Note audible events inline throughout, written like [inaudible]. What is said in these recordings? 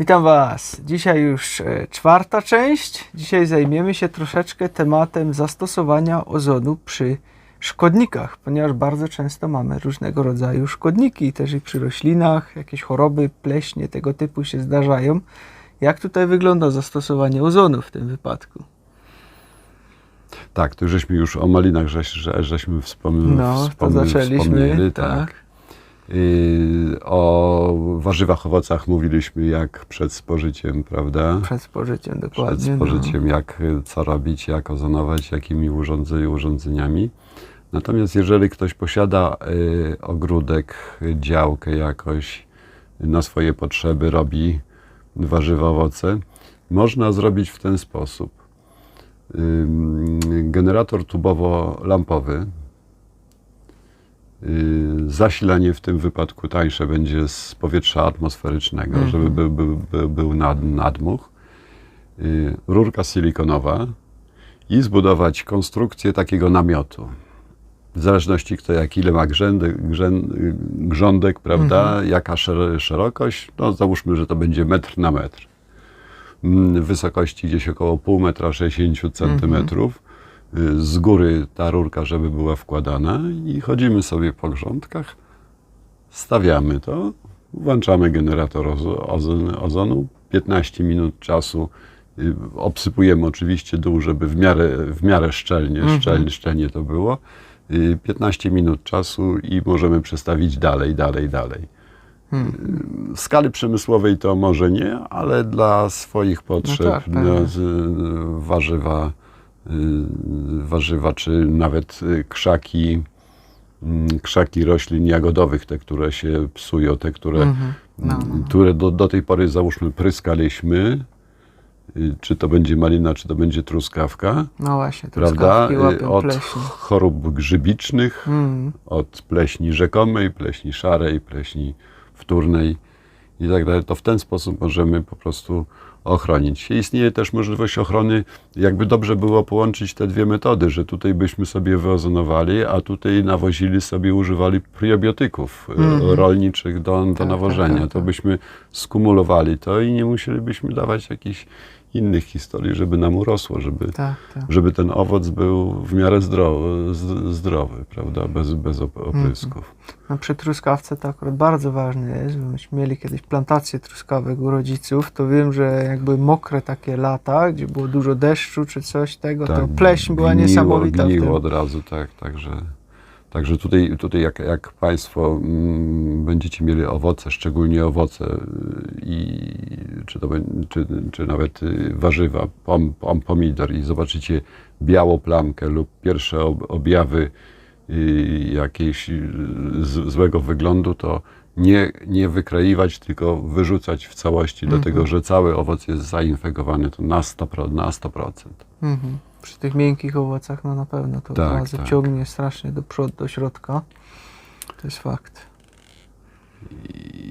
Witam Was. Dzisiaj już e, czwarta część. Dzisiaj zajmiemy się troszeczkę tematem zastosowania ozonu przy szkodnikach, ponieważ bardzo często mamy różnego rodzaju szkodniki, też i przy roślinach, jakieś choroby, pleśnie tego typu się zdarzają. Jak tutaj wygląda zastosowanie ozonu w tym wypadku? Tak, tu żeśmy już o malinach żeś, że, żeśmy wspomnieli. No, to zaczęliśmy, tak. Yy, o warzywach, owocach mówiliśmy jak przed spożyciem, prawda? Przed spożyciem Przed dokładnie. spożyciem, jak y, co robić, jak ozonować, jakimi urządzeń, urządzeniami. Natomiast jeżeli ktoś posiada y, ogródek, y, działkę jakoś na swoje potrzeby, robi warzywa, owoce, można zrobić w ten sposób. Ym, Generator tubowo-lampowy, y, zasilanie w tym wypadku tańsze będzie z powietrza atmosferycznego, Mhm. żeby był, nad, nadmuch, y, rurka silikonowa i zbudować konstrukcję takiego namiotu. W zależności kto jak ile ma grzędek, grzę, grządek, prawda, jaka szer- szerokość, no załóżmy, że to będzie metr na metr. Mm, Wysokości gdzieś około pół metra 60 centymetrów. Y, Z góry ta rurka, żeby była wkładana i chodzimy sobie po grządkach, stawiamy to, włączamy generator ozo- ozonu, ozonu 15 minut czasu, y, obsypujemy oczywiście dół, żeby w miarę, w miarę szczelnie, szczelnie, szczelnie to było. Y, 15 minut czasu i możemy przestawić dalej, dalej, dalej. W skali przemysłowej to może nie, ale dla swoich potrzeb, tak, pewnie. dla z, warzywa, y, warzywa czy nawet y, krzaki, mm, krzaki roślin jagodowych, te, które się psują, te, które, Mhm. No, no, no. które do, do tej pory załóżmy pryskaliśmy, y, czy to będzie malina, czy to będzie truskawka, No właśnie, prawda? Y, Od pleśń. chorób grzybicznych, Mm. od pleśni rzekomej, pleśni szarej, pleśni wtórnej i tak dalej, to w ten sposób możemy po prostu ochronić. Istnieje też możliwość ochrony, jakby dobrze było połączyć te dwie metody, że tutaj byśmy sobie wyozonowali, a tutaj nawozili sobie, używali probiotyków e, Mhm. rolniczych do, do tak, nawożenia. tak, To tak. byśmy skumulowali to i nie musielibyśmy dawać jakichś innych historii, żeby nam urosło, żeby, Tak, tak. żeby ten owoc był w miarę zdrowy, zdrowy prawda, bez, bez op- oprysków. No przy truskawce to akurat bardzo ważne jest, myśmy mieli kiedyś plantację truskawek u rodziców, to wiem, że jakby mokre takie lata, gdzie było dużo deszczu czy coś tego, to pleśń była Tak, gniło, niesamowita Gniło od razu, tak, także, także tutaj, tutaj jak, jak Państwo mm, będziecie mieli owoce, szczególnie owoce y, i czy, to, czy, czy nawet y, warzywa, pom, pom, pomidor i zobaczycie białą plamkę lub pierwsze ob, objawy y, jakiejś y, złego wyglądu, to nie, nie wykreiwać, tylko wyrzucać w całości, Mhm. dlatego że cały owoc jest zainfekowany to na 100%. Na 100%. Mhm. Przy tych miękkich owocach, no na pewno to Tak, tak. ciągnie strasznie do przodu, do środka. To jest fakt.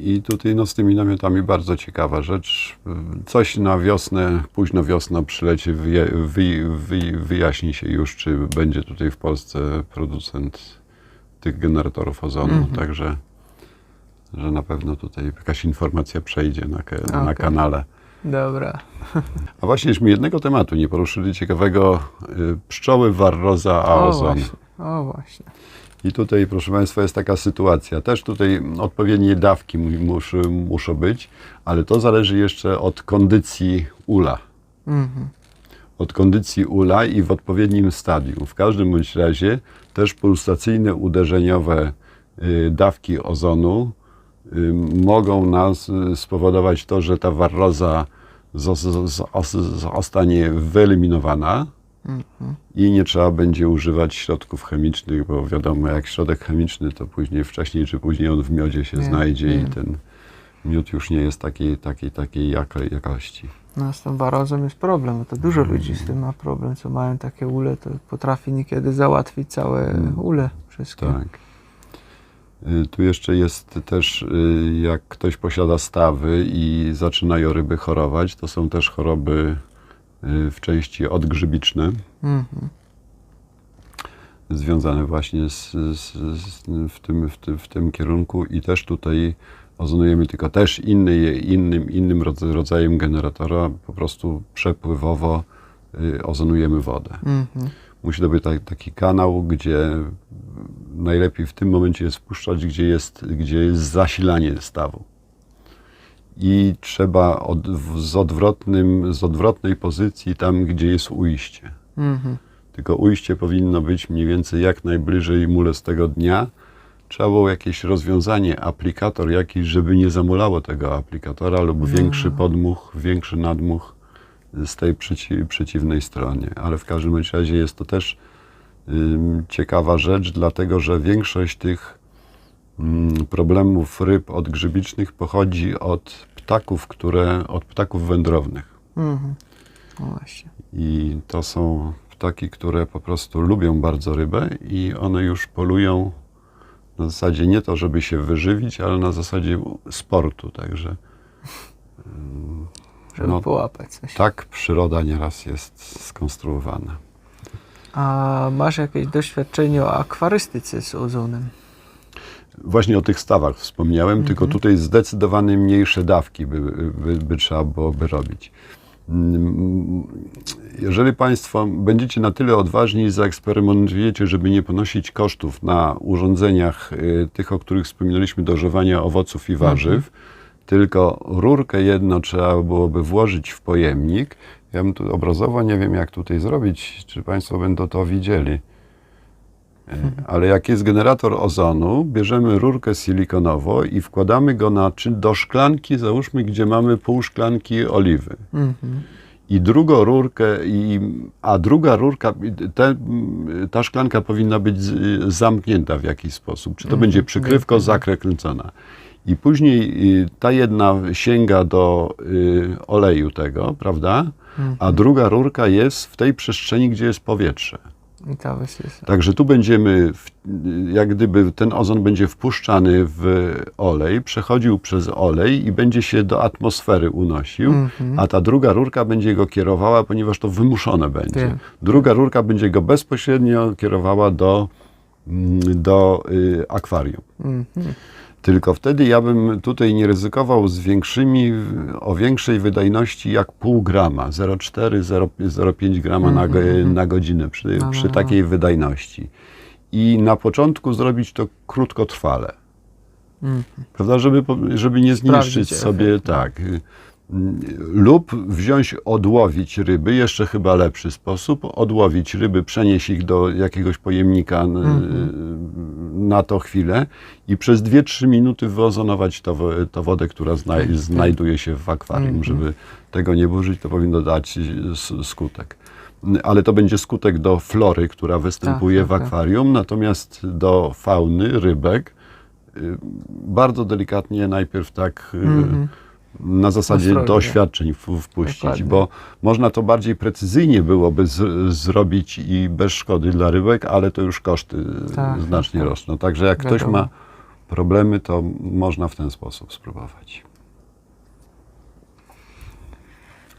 I tutaj no, z tymi namiotami bardzo ciekawa rzecz. Coś na wiosnę, późno wiosna przyleci, wyja, wy, wy, wyjaśni się już, czy będzie tutaj w Polsce producent tych generatorów ozonu. Mhm. Także że na pewno tutaj jakaś informacja przejdzie na, ke- na kanale. Dobra. A właśnieśmy jednego tematu nie poruszyli ciekawego. y, Pszczoły, warroza, a O właśnie. O właśnie. I tutaj, proszę Państwa, jest taka sytuacja. Też tutaj odpowiednie dawki mu- muszą, być, ale to zależy jeszcze od kondycji ula. Mhm. Od kondycji ula i w odpowiednim stadium. W każdym bądź razie też pulsacyjne, uderzeniowe y, dawki ozonu y, mogą nas y, spowodować to, że ta warroza zos- zos- zostanie wyeliminowana Mhm. i nie trzeba będzie używać środków chemicznych, bo wiadomo, jak środek chemiczny, to później, wcześniej czy później on w miodzie się Nie, znajdzie nie. i ten miód już nie jest takiej, takiej, takiej jako, jakości. No z tą barozą jest problem, bo to dużo ludzi z tym ma problem, co mają takie ule, to potrafi niekiedy załatwić całe Mm. ule wszystkie. Tak. Y, Tu jeszcze jest też, y, jak ktoś posiada stawy i zaczynają ryby chorować, to są też choroby w części odgrzybiczne, Mhm. związane właśnie z, z, z, w, tym, w, tym, w tym kierunku i też tutaj ozonujemy, tylko też inny, innym, innym rodz- rodzajem generatora, po prostu przepływowo y, ozonujemy wodę. Mhm. Musi to być tak, taki kanał, gdzie najlepiej w tym momencie jest wpuszczać, gdzie jest, gdzie jest zasilanie stawu. I trzeba od, z, odwrotnym, z odwrotnej pozycji tam, gdzie jest ujście. Mhm. Tylko ujście powinno być mniej więcej jak najbliżej mulestego dnia. Trzeba było jakieś rozwiązanie, aplikator jakiś, żeby nie zamulało tego aplikatora lub większy podmuch, większy nadmuch z tej przeci przeciwnej stronie. Ale w każdym razie jest to też ym, ciekawa rzecz, dlatego że większość tych problemów ryb odgrzybicznych pochodzi od ptaków, które, od ptaków wędrownych. Mhm. Właśnie. I to są ptaki, które po prostu lubią bardzo rybę i one już polują na zasadzie nie to, żeby się wyżywić, ale na zasadzie sportu. Także Żeby No, połapać coś. tak przyroda nieraz jest skonstruowana. A masz jakieś doświadczenie o akwarystyce z ozonem? Właśnie o tych stawach wspomniałem, tylko tutaj zdecydowanie mniejsze dawki by, by, by trzeba byłoby robić. Mm, Jeżeli Państwo będziecie na tyle odważni i zaeksperymentujecie, żeby nie ponosić kosztów na urządzeniach y, tych, o których wspominaliśmy, do ogrzewania owoców i warzyw, tylko rurkę jedno trzeba byłoby włożyć w pojemnik. Ja bym tu obrazowo nie wiem, jak tutaj zrobić, czy Państwo będą to widzieli. E, Ale jak jest generator ozonu, bierzemy rurkę silikonową i wkładamy go na, czy do szklanki, załóżmy, gdzie mamy pół szklanki oliwy. Mhm. I drugą rurkę, i, a druga rurka, te, ta szklanka powinna być zamknięta w jakiś sposób. Czy to będzie przykrywko, zakręcona. I później y, ta jedna sięga do y, oleju tego, prawda? A druga rurka jest w tej przestrzeni, gdzie jest powietrze. Także tu będziemy, w, jak gdyby ten ozon będzie wpuszczany w olej, przechodził przez olej i będzie się do atmosfery unosił, Mhm. a ta druga rurka będzie go kierowała, ponieważ to wymuszone będzie. Druga rurka będzie go bezpośrednio kierowała do, mm, do y, akwarium. Mhm. Tylko wtedy ja bym tutaj nie ryzykował z większymi, o większej wydajności jak pół grama, 0,4, 0, 0,5 grama na, go, na godzinę przy, No, no, przy no. takiej wydajności. I na początku zrobić to krótkotrwale. Mhm. Prawda, żeby, żeby nie zniszczyć Sprawdzić sobie, efekt, tak. Mm, Lub wziąć, odłowić ryby, jeszcze chyba lepszy sposób, odłowić ryby, przenieść ich do jakiegoś pojemnika n- Mhm. na to chwilę i przez 2-3 minuty wyozonować to wodę, która znaj, znajduje się w akwarium. Mhm. Żeby tego nie burzyć, to powinno dać skutek. Ale to będzie skutek do flory, która występuje tak, w tak. akwarium, natomiast do fauny, rybek, y, bardzo delikatnie najpierw tak y, Mhm. Na zasadzie doświadczeń wpuścić, Dokładnie. bo można to bardziej precyzyjnie byłoby z, zrobić i bez szkody dla rybek, ale to już koszty Tak, znacznie tak. rosną. Także jak ktoś Wiadomo. ma problemy, to można w ten sposób spróbować.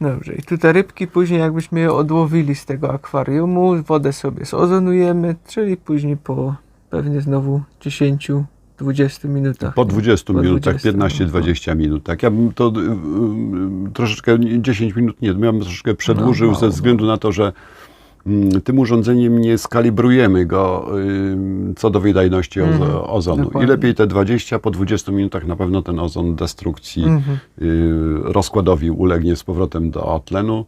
Dobrze, i tu te rybki później jakbyśmy je odłowili z tego akwariumu, wodę sobie zozonujemy, czyli później po pewnie znowu 10-20 minutach. Po 20 Po minutach, 20, 15-20 minut. Tak, ja bym to y, troszeczkę, nie, 10 minut nie, ja bym troszeczkę przedłużył No, ze mało, względu na to, że mm, tym urządzeniem nie skalibrujemy go y, co do wydajności ozo- Mhm, ozonu. I dokładnie. lepiej te 20, po 20 minutach na pewno ten ozon destrukcji Mhm. y, rozkładowi ulegnie z powrotem do tlenu.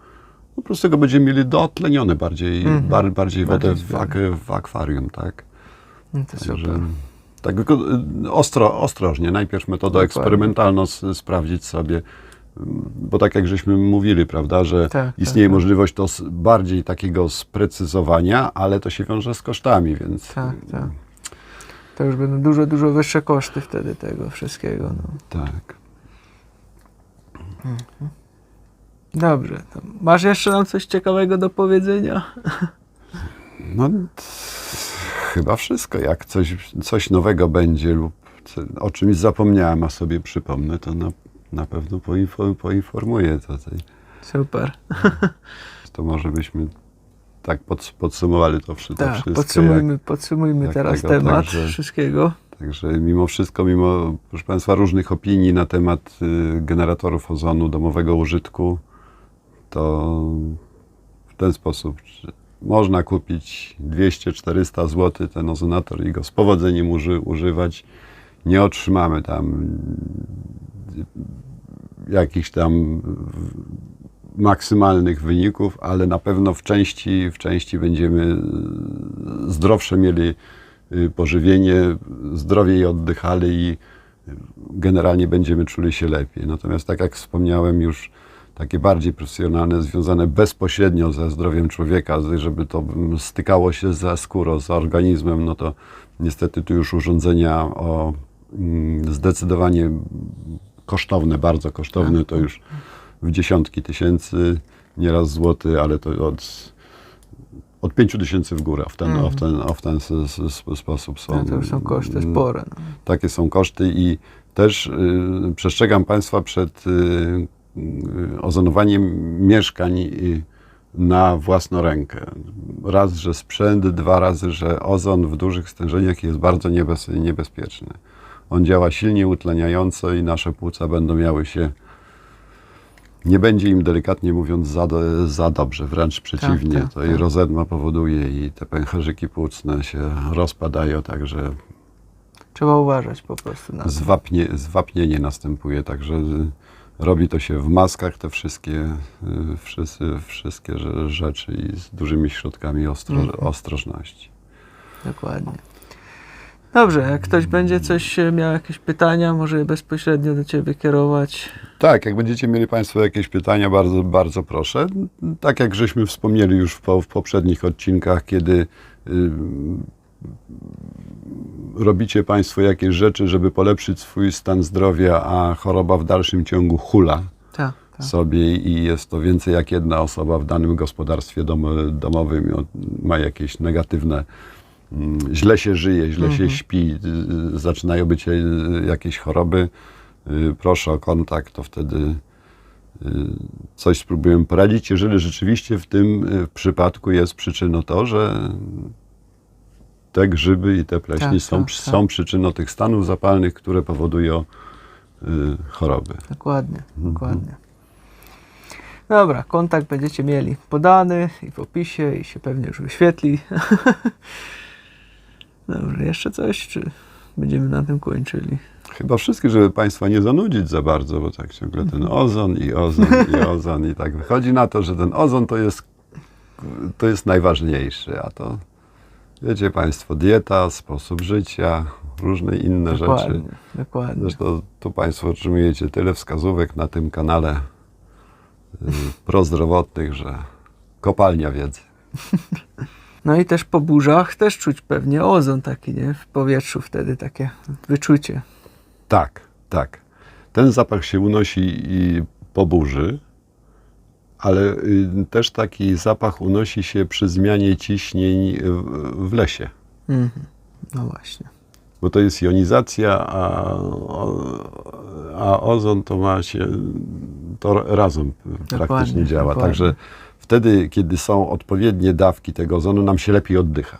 Po prostu go będziemy mieli dootlenione bardziej, Mhm. bar, bardziej wodę Bardziej w, ak, w akwarium, tak? No to Także, super. Tak tylko y, ostro, ostrożnie. Najpierw metodę Dokładnie. eksperymentalną s- sprawdzić sobie, y, bo tak jak żeśmy mówili, prawda, że Tak, istnieje tak, tak. możliwość to bardziej takiego sprecyzowania, ale to się wiąże z kosztami, więc Tak, tak. To już będą dużo, dużo wyższe koszty wtedy tego wszystkiego. No. tak. Dobrze, to masz jeszcze nam coś ciekawego do powiedzenia? No, chyba wszystko. Jak coś, coś nowego będzie lub o czymś zapomniałem, a sobie przypomnę, to na, na pewno poinfo, poinformuję tutaj. Super. To może byśmy tak pod, podsumowali to, wszy- to Tak, wszystko. podsumujmy, podsumujmy jak teraz tego, temat także- wszystkiego. Jak, Także mimo wszystko, mimo, proszę Państwa, różnych opinii na temat y, generatorów ozonu domowego użytku, to w ten sposób można kupić 200-400 zł ten ozonator i go z powodzeniem uży, używać. Nie otrzymamy tam y, jakichś tam maksymalnych wyników, ale na pewno w części, w części będziemy y, zdrowsze mieli y, pożywienie, zdrowiej oddychali i generalnie będziemy czuli się lepiej. Natomiast tak jak wspomniałem już, takie bardziej profesjonalne, związane bezpośrednio ze zdrowiem człowieka, żeby to stykało się ze skórą, z organizmem, no to niestety tu już urządzenia o mm, zdecydowanie kosztowne, bardzo kosztowne, to już w dziesiątki tysięcy, nieraz złoty, ale to od, od pięciu tysięcy w górę w ten, o w ten, w ten sposób są. No to już są koszty spore. No. Takie są koszty i też y, przestrzegam Państwa przed y, y, ozonowaniem mieszkań y, na własną rękę. Raz, że sprzęt, dwa razy, że ozon w dużych stężeniach jest bardzo niebez, niebezpieczny. On działa silnie utleniająco i nasze płuca będą miały się, nie będzie im delikatnie mówiąc za, do, za dobrze, wręcz przeciwnie. tak, to i tak. rozedma powoduje i te pęcherzyki płucne się rozpadają, także Trzeba uważać po prostu na to. zwapnie, zwapnienie następuje, także robi to się w maskach te wszystkie, y, wszyscy, wszystkie rze- rzeczy i z dużymi środkami ostro, Mhm. ostrożności. Dokładnie. Dobrze, jak ktoś będzie coś e, miał jakieś pytania, może je bezpośrednio do Ciebie kierować. Tak, jak będziecie mieli Państwo jakieś pytania, bardzo, bardzo proszę. Tak jak żeśmy wspomnieli już w, po, w poprzednich odcinkach, kiedy y, robicie Państwo jakieś rzeczy, żeby polepszyć swój stan zdrowia, a choroba w dalszym ciągu hula Tak, tak. sobie i jest to więcej jak jedna osoba w danym gospodarstwie dom, domowym ma jakieś negatywne, mm, źle się żyje, źle się śpi, y, y, zaczynają być y, jakieś choroby, proszę o kontakt, to wtedy coś spróbujemy poradzić, jeżeli rzeczywiście w tym przypadku jest przyczyną to, że te grzyby i te pleśni Tak, są, tak, tak. są przyczyną tych stanów zapalnych, które powodują y, choroby. Dokładnie, Mhm. dokładnie. Dobra, kontakt będziecie mieli podany i w opisie i się pewnie już wyświetli. [laughs] Dobrze, jeszcze coś, czy będziemy na tym kończyli? Chyba wszystkie, żeby Państwa nie zanudzić za bardzo, bo tak ciągle ten ozon i ozon i [laughs] ozon i tak wychodzi na to, że ten ozon to jest, to jest najważniejszy, a to wiecie Państwo, dieta, sposób życia, różne inne rzeczy. Dokładnie, dokładnie. Zresztą tu Państwo otrzymujecie tyle wskazówek na tym kanale y, prozdrowotnych, że kopalnia wiedzy. [laughs] No i też po burzach też czuć pewnie ozon taki, nie? W powietrzu wtedy takie wyczucie. Tak, tak. Ten zapach się unosi i po burzy, ale y, też taki zapach unosi się przy zmianie ciśnień w, w lesie. Mhm. No właśnie. Bo to jest jonizacja, a, a ozon to ma się, to razem praktycznie Dokładnie, działa. dokładnie. Także wtedy, kiedy są odpowiednie dawki tego ozonu, nam się lepiej oddycha.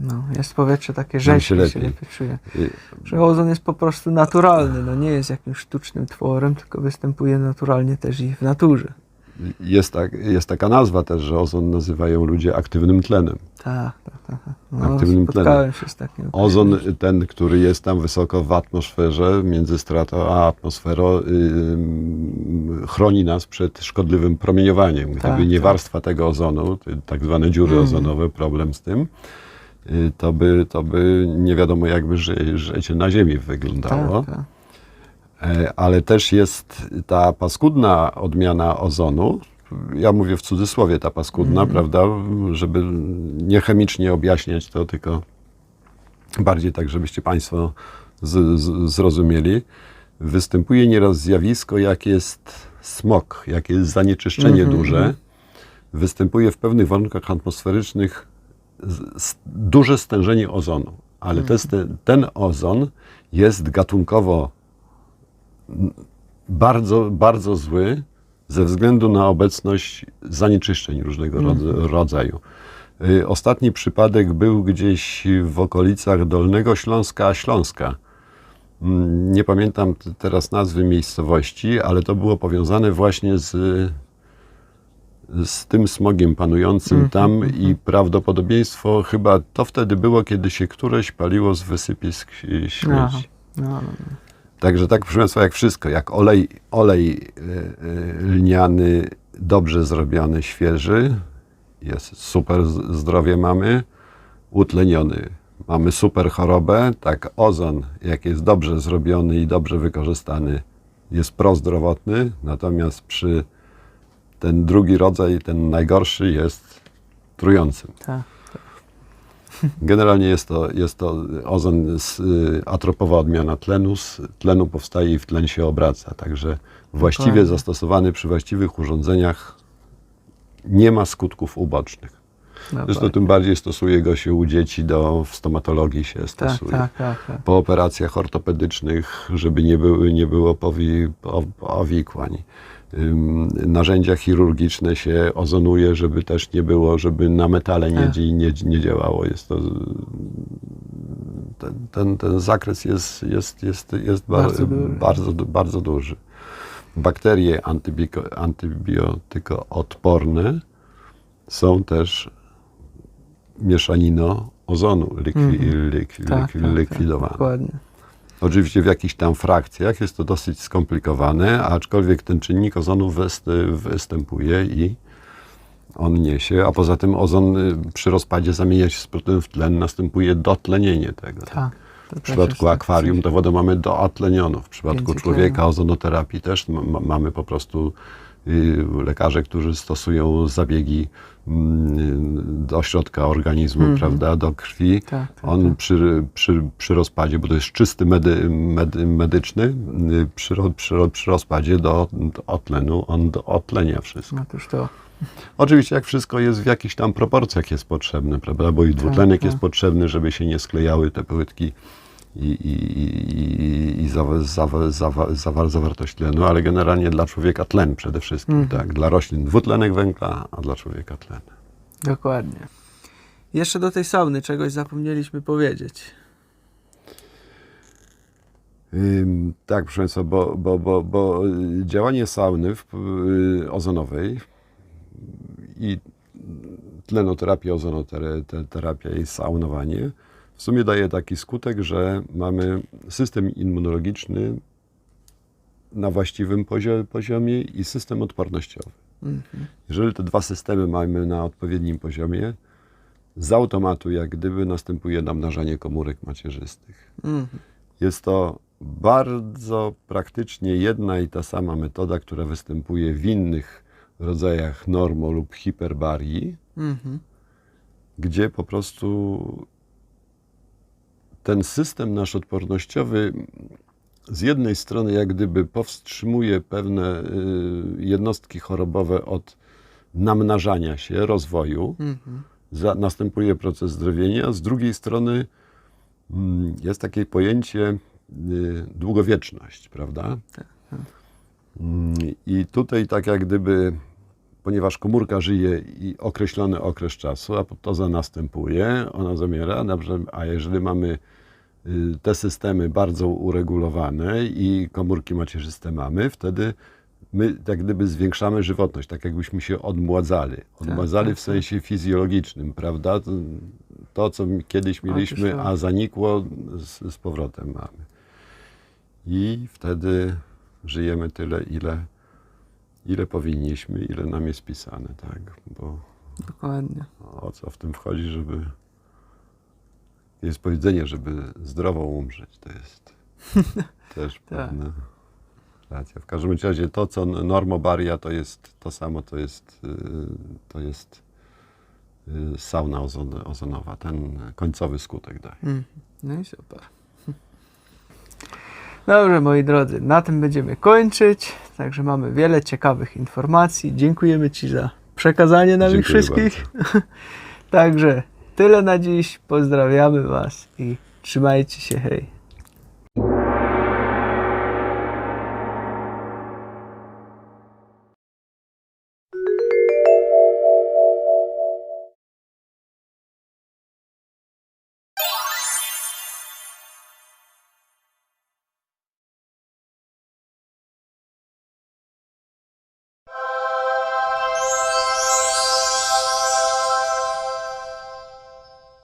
No, jest powietrze takie się rzeźkie, się lepiej. lepiej czuje. Y, Że ozon jest po prostu naturalny, no nie jest jakimś sztucznym tworem, tylko występuje naturalnie też i w naturze. Jest, tak, jest taka nazwa też, że ozon nazywają ludzie aktywnym tlenem. Tak, tak, tak. tak. No, Aktywnym spotkałem się z takim. Ozon, ten, który jest tam wysoko w atmosferze, między stratą a atmosferą, y, y, chroni nas przed szkodliwym promieniowaniem. Gdyby Tak, nie tak. warstwa tego ozonu, tak zwane dziury Mhm. ozonowe, problem z tym, y, to by, to by nie wiadomo jakby ży, życie na Ziemi wyglądało. Tak, tak. E, ale też jest ta paskudna odmiana ozonu. Ja mówię w cudzysłowie ta paskudna, prawda, żeby nie chemicznie objaśniać to, tylko bardziej tak, żebyście Państwo z, z, zrozumieli. Występuje nieraz zjawisko, jak jest smog, jak jest zanieczyszczenie Mhm, duże. mhm. Występuje w pewnych warunkach atmosferycznych duże stężenie ozonu, ale te, ste- ten ozon jest gatunkowo bardzo, bardzo zły ze względu na obecność zanieczyszczeń różnego rodza- rodzaju. Y, Ostatni przypadek był gdzieś w okolicach Dolnego Śląska, Śląska. Mm, Nie pamiętam teraz nazwy miejscowości, ale to było powiązane właśnie z, z tym smogiem panującym tam i prawdopodobieństwo chyba to wtedy było, kiedy się któreś paliło z wysypisk y, Aha. śmieci. No, no, no. Także tak proszę Państwa, jak wszystko, jak olej, olej y, y, lniany, dobrze zrobiony, świeży, jest super zdrowie mamy, utleniony. Mamy super chorobę, tak ozon, jak jest dobrze zrobiony i dobrze wykorzystany, jest prozdrowotny, natomiast przy ten drugi rodzaj, ten najgorszy jest trującym. Tak. Generalnie jest to, jest to ozon, z, y, atropowa odmiana tlenu. Z tlenu powstaje i w tlen się obraca. Także właściwie Dokładnie. zastosowany przy właściwych urządzeniach nie ma skutków ubocznych. Zresztą Dokładnie. tym bardziej stosuje go się u dzieci, do, w stomatologii się Tak, stosuje. tak, tak, tak. Po operacjach ortopedycznych, żeby nie, były, nie było powi, po- powikłań. Narzędzia chirurgiczne się ozonuje, żeby też nie było, żeby na metale nie, Tak. nie, nie działało. Jest to, ten, ten, ten zakres jest, jest, jest, jest ba- Bardzo duży. bardzo, bardzo duży. Bakterie antybiko, antybiotykoodporne są też mieszanino ozonu likwi, Mhm. likwi, Tak, tak, tak, likwidowane. dokładnie. Oczywiście w jakichś tam frakcjach jest to dosyć skomplikowane, aczkolwiek ten czynnik ozonu występuje i on niesie, a poza tym ozon y, przy rozpadzie zamienia się z w tlen, następuje dotlenienie tego. Tak. To W przypadku tak akwarium to wodę mamy dootlenioną. W przypadku człowieka ozonoterapii też ma, ma, mamy po prostu lekarze, którzy stosują zabiegi mm, do środka organizmu, Mhm. prawda, do krwi. Tak, tak, On tak. przy, przy, przy rozpadzie, bo to jest czysty medy, medy, medyczny, y, przy, przy, przy rozpadzie do, do otlenu, on do otlenia wszystko. Otóż to. Oczywiście jak wszystko jest w jakichś tam proporcjach jest potrzebne, prawda, bo i dwutlenek tak. jest potrzebny, żeby się nie sklejały te płytki i, i, i, i zawa, zawa, zawa, zawa, zawartość tlenu, ale generalnie dla człowieka tlen przede wszystkim, Mhm. tak, dla roślin dwutlenek węgla, a dla człowieka tlen. Dokładnie. Jeszcze do tej sauny czegoś zapomnieliśmy powiedzieć. Ym, tak, proszę Państwa, bo, bo, bo, bo działanie sauny w, y, ozonowej i tlenoterapia, ozonoterapia i saunowanie w sumie daje taki skutek, że mamy system immunologiczny na właściwym pozio- poziomie i system odpornościowy. Mhm. Jeżeli te dwa systemy mamy na odpowiednim poziomie, z automatu jak gdyby następuje namnażanie komórek macierzystych. Mhm. Jest to bardzo praktycznie jedna i ta sama metoda, która występuje w innych rodzajach normo lub hiperbarii, Mhm. gdzie po prostu ten system nasz odpornościowy z jednej strony jak gdyby powstrzymuje pewne y, jednostki chorobowe od namnażania się, rozwoju, Mhm. za, następuje proces zdrowienia, z drugiej strony mm, jest takie pojęcie y, długowieczność, prawda? Mm, I tutaj tak jak gdyby, ponieważ komórka żyje i określony okres czasu, a to za następuje, ona zamiera, dobrze, a jeżeli mamy y, te systemy bardzo uregulowane i komórki macierzyste mamy, wtedy my jak gdyby zwiększamy żywotność, tak jakbyśmy się odmładzali. Odmładzali tak, w sensie fizjologicznym, prawda? To, co kiedyś mieliśmy, to. a zanikło, z, z powrotem mamy. I wtedy żyjemy tyle, ile, ile powinniśmy, ile nam jest pisane, tak? Bo Dokładnie. o co w tym wchodzi, żeby. Jest powiedzenie, żeby zdrowo umrzeć. To jest [laughs] też pewna racja. W każdym razie to, co normobaria, to jest to samo, to jest, y, to jest y, sauna ozon, ozonowa. Ten końcowy skutek daje. Mhm. No i super. Dobrze, moi drodzy, na tym będziemy kończyć. Także mamy wiele ciekawych informacji. Dziękujemy Ci za przekazanie nam ich wszystkich. [laughs] Także tyle na dziś. Pozdrawiamy Was i trzymajcie się. Hej.